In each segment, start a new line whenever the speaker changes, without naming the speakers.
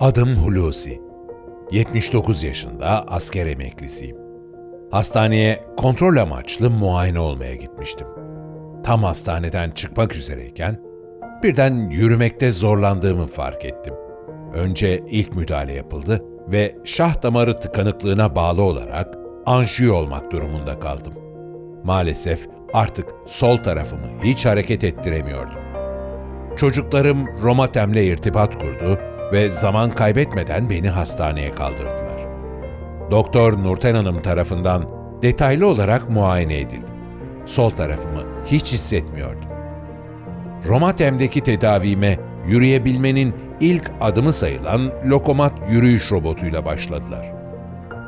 Adım Hulusi. 79 yaşında asker emeklisiyim. Hastaneye kontrol amaçlı muayene olmaya gitmiştim. Tam hastaneden çıkmak üzereyken birden yürümekte zorlandığımı fark ettim. Önce ilk müdahale yapıldı ve şah damarı tıkanıklığına bağlı olarak anjiyo olmak durumunda kaldım. Maalesef artık sol tarafımı hiç hareket ettiremiyordum. Çocuklarım Romatem'le irtibat kurdu ve zaman kaybetmeden beni hastaneye kaldırdılar. Doktor Nurten Hanım tarafından detaylı olarak muayene edildim. Sol tarafımı hiç hissetmiyordum. Romatem'deki tedavime yürüyebilmenin ilk adımı sayılan lokomat yürüyüş robotuyla başladılar.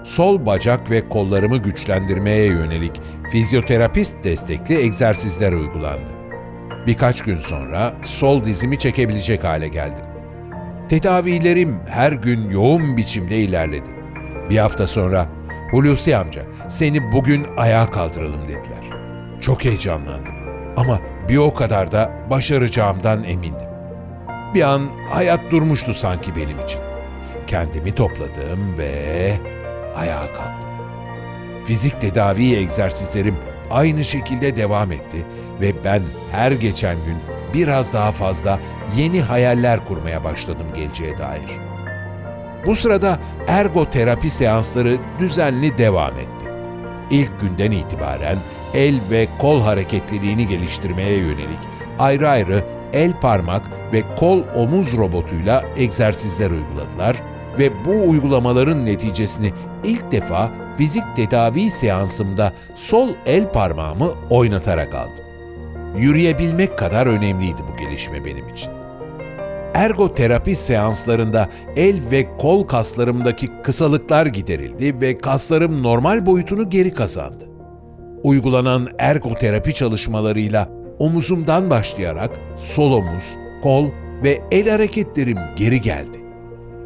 Sol bacak ve kollarımı güçlendirmeye yönelik fizyoterapist destekli egzersizler uygulandı. Birkaç gün sonra sol dizimi çekebilecek hale geldim. Tedavilerim her gün yoğun biçimde ilerledi. Bir hafta sonra Hulusi amca seni bugün ayağa kaldıralım dediler. Çok heyecanlandım ama bir o kadar da başaracağımdan emindim. Bir an hayat durmuştu sanki benim için. Kendimi topladım ve ayağa kalktım. Fizik tedavi egzersizlerim aynı şekilde devam etti ve ben her geçen gün biraz daha fazla yeni hayaller kurmaya başladım geleceğe dair. Bu sırada ergoterapi seansları düzenli devam etti. İlk günden itibaren el ve kol hareketliliğini geliştirmeye yönelik ayrı ayrı el parmak ve kol omuz robotuyla egzersizler uyguladılar ve bu uygulamaların neticesini ilk defa fizik tedavi seansımda sol el parmağımı oynatarak aldım. Yürüyebilmek kadar önemliydi bu gelişme benim için. Ergoterapi seanslarında el ve kol kaslarımdaki kısalıklar giderildi ve kaslarım normal boyutunu geri kazandı. Uygulanan ergoterapi çalışmalarıyla omuzumdan başlayarak sol omuz, kol ve el hareketlerim geri geldi.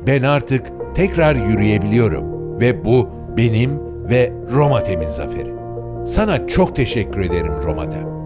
Ben artık tekrar yürüyebiliyorum ve bu benim ve Romatem'in zaferi. Sana çok teşekkür ederim Romatem.